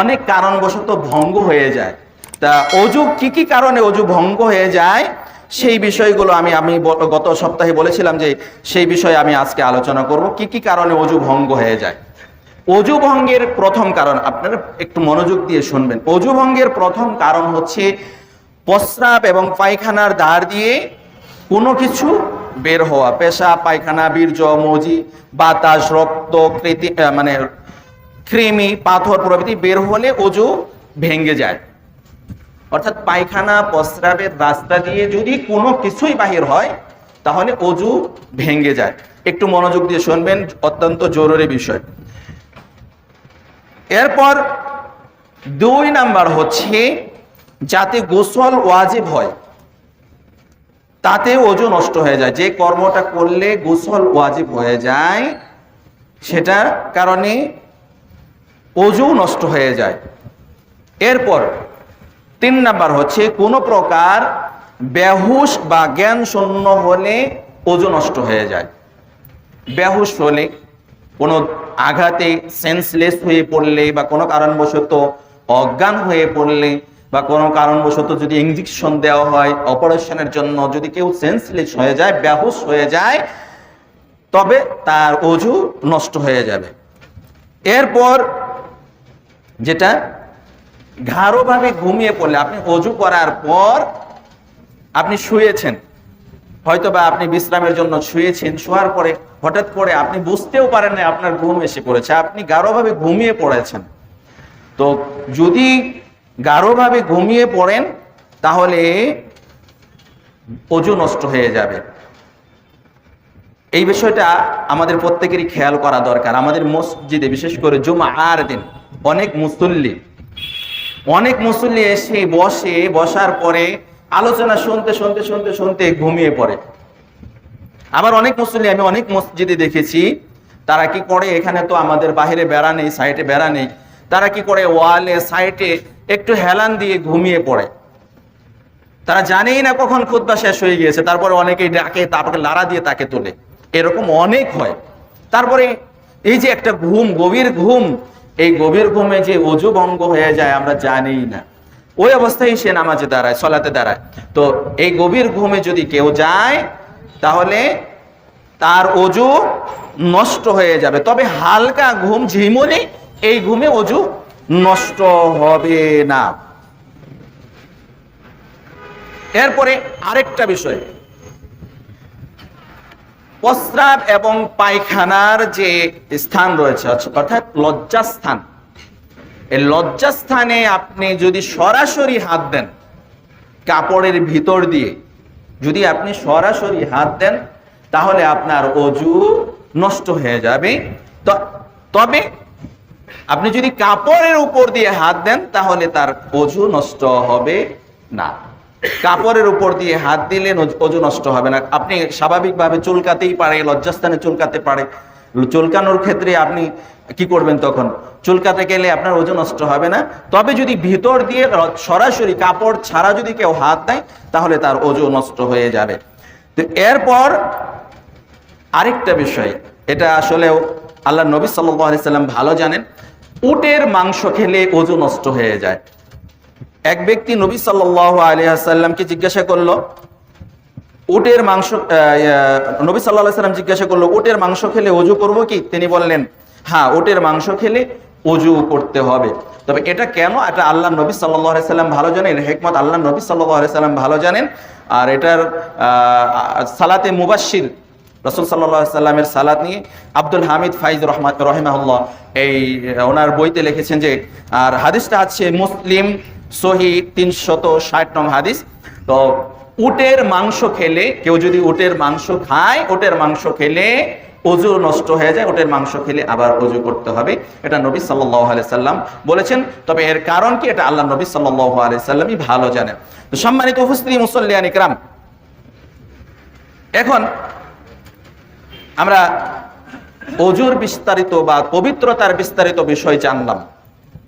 অনেক কারণবশত ভঙ্গ হয়ে যায়। তা অজু কি কি কারণে অজু ভঙ্গ হয়ে যায়, সেই বিষয়গুলো আমি আমি গত সপ্তাহে বলেছিলাম যে সেই বিষয়ে আমি আজকে আলোচনা করব। কি কি কারণে অজু ভঙ্গ হয়ে যায়? অজু ভঙ্গের প্রথম কারণ, আপনারা একটু মনোযোগ দিয়ে শুনবেন। অজু ভঙ্গের প্রথম কারণ হচ্ছে প্রস্রাব এবং পায়খানার দ্বার দিয়ে কোনো কিছু বের হওয়া। পেশা, পায়খানা, বীর্য, মজি, বাতাস, রক্ত, কৃতি মানে কৃমি, পাথর প্রভৃতি বের হলে অজু ভেঙে যায়। অর্থাৎ পায়খানা প্রস্রাবের রাস্তা দিয়ে যদি কোনো কিছুই বাহির হয়, তাহলে অজু ভেঙে যায়। একটু মনোযোগ দিয়ে শুনবেন, অত্যন্ত জরুরি বিষয়। এরপর দুই নাম্বার হচ্ছে, যাতে গোসল ওয়াজিব হয়, তাতে অজু নষ্ট হয়ে যায়। যে কর্মটা করলে গোসল ওয়াজিব হয়ে যায়, সেটার কারণে অজু নষ্ট হয়ে যায়। এরপর তিন নাম্বার হচ্ছে, কোনো প্রকার বেহুশ বা জ্ঞান শূন্য হলে অজু নষ্ট হয়ে যায়। বেহুশ হলে, কোনো আঘাতে সেন্সলেস হয়ে পড়লে বা কোনো কারণবশত অজ্ঞান হয়ে পড়লে বা কোনো কারণবশত যদি ইঞ্জেকশন দেওয়া হয় অপারেশনের জন্য, যদি কেউ সেন্সলেস হয়ে যায়, বেহুশ হয়ে যায়, তবে তার অজু নষ্ট হয়ে যাবে। এরপর যেটা গাঢ়ভাবে ঘুমিয়ে পড়লে, আপনি অজু করার পর আপনি শুয়েছেন। হয়তো বা আপনি বিশ্রামের জন্য শুয়েছেন, শোয়ার পরে হঠাৎ করে আপনি বুঝতেও পারেন না আপনার ঘুম এসে পড়েছে, আপনি গাঢ়ভাবে ঘুমিয়ে পড়েছেন। তো যদি গাঢ়ভাবে ঘুমিয়ে পড়েন, তাহলে অজু নষ্ট হয়ে যাবে। এই বিষয়টা আমাদের প্রত্যেকেরই খেয়াল করা দরকার। আমাদের মসজিদে, বিশেষ করে জুমা আর দিন অনেক মুসল্লি। অনেক মুসল্লি এসে বসে, বসার পরে আলোচনা শুনতে শুনতে শুনতে শুনতে ঘুমিয়ে পড়ে। আবার অনেক মুসল্লি, আমি অনেক মসজিদে দেখেছি, তারা কি করে? এখানে তো আমাদের বাহিরে বেড়া নেই সাইডে বেড়া নেই। তারা কি করে? ওয়ালে সাইডে একটু হেলান দিয়ে ঘুমিয়ে পড়ে। তারা জানেই না কখন খুদ্া শেষ হয়ে গিয়েছে। তারপরে অনেকেই ডাকে, তারপরে লাড়া দিয়ে তাকে তোলে। এরকম অনেক হয়। তারপরে এই যে একটা ঘুম, গভীর ঘুম এই গভীর ঘুমে যে অজু ভঙ্গ হয়ে যায়, আমরা জানি না। ওই অবস্থায় সে নামাজে দাঁড়ায়, সলাতে দাঁড়ায়। তো এই গভীর ঘুমে যদি কেউ যায়, তাহলে তার অজু নষ্ট হয়ে যাবে। তবে হালকা ঘুম, ঝিমুনি, এই ঘুমে অজু নষ্ট হবে না। এরপরে আরেকটা বিষয়। প্রস্রাব এবং পায়খানার যে স্থান রয়েছে, অর্থাৎ লজ্জাস্থান। এই লজ্জাস্থানে আপনি যদি সরাসরি হাত দেন, কাপড়ের ভিতর দিয়ে, যদি আপনি সরাসরি হাত দেন, তাহলে আপনার অজু নষ্ট হয়ে যাবে। তবে আপনি যদি কাপড়ের উপর দিয়ে হাত দেন, তাহলে তার অজু নষ্ট হবে না। কাপড়ের উপর দিয়ে হাত দিলে অজু নষ্ট হবে না। আপনি স্বাভাবিকভাবে চুলকাতেই পারে, লজ্জাস্থানে চুলকাতে পারে। চুলকানোর ক্ষেত্রে আপনি কি করবেন তখন? চুলকাতে গেলে আপনার ওজন নষ্ট হবে না। তবে যদি ভিতর দিয়ে সরাসরি কাপড় ছাড়া যদি কেউ হাত দেয়, তাহলে তার ওজন নষ্ট হয়ে যাবে। তো এরপর আরেকটা বিষয়, এটা আসলে আল্লাহ নবী সাল্লাম ভালো জানেন, উটের মাংস খেলে ওজন নষ্ট হয়ে যায়। এক ব্যক্তি নবী সাল্লাহ আলিয়াসাল্লামকে জিজ্ঞাসা করল, উটের মাংস নবী সাল্লাহ সাল্লাম জিজ্ঞাসা করল, উটের মাংস খেলে অজু করব কি? তিনি বললেন হ্যাঁ উটের মাংস খেলে অজু করতে হবে। তবে এটা কেন? এটা আল্লাহ নবী সাল্লাম ভালো জানেন, হেকমত আল্লাহ নবী সাল্লাম ভালো জানেন, আর এটার সালাতে মুবাসির রসুল সাল্লাহ সাল্লামের সালাত নিয়ে আব্দুল হামিদ ফাইজ রহমান রহিমাহুল্লাহ এই, ওনার বইতে লিখেছেন যে, আর হাদিসটা আছে মুসলিম সহি তিনশত ষাট নং হাদিস। তো উটের মাংস খেলে, কেউ যদি উটের মাংস খায়, উটের মাংস খেলে অজু নষ্ট হয়ে যায়, উটের মাংস খেলে আবার অজু করতে হবে। এটা নবী সাল্লাম বলেছেন। তবে এর কারণ কি? এটা আল্লাহ নবী সাল্লামই ভালো জানেন। তো সম্মানিত উপস্থিতি, মুসল্লিয়ান ইকরাম, এখন আমরা অজুর বিস্তারিত বা পবিত্রতার বিস্তারিত বিষয় জানলাম।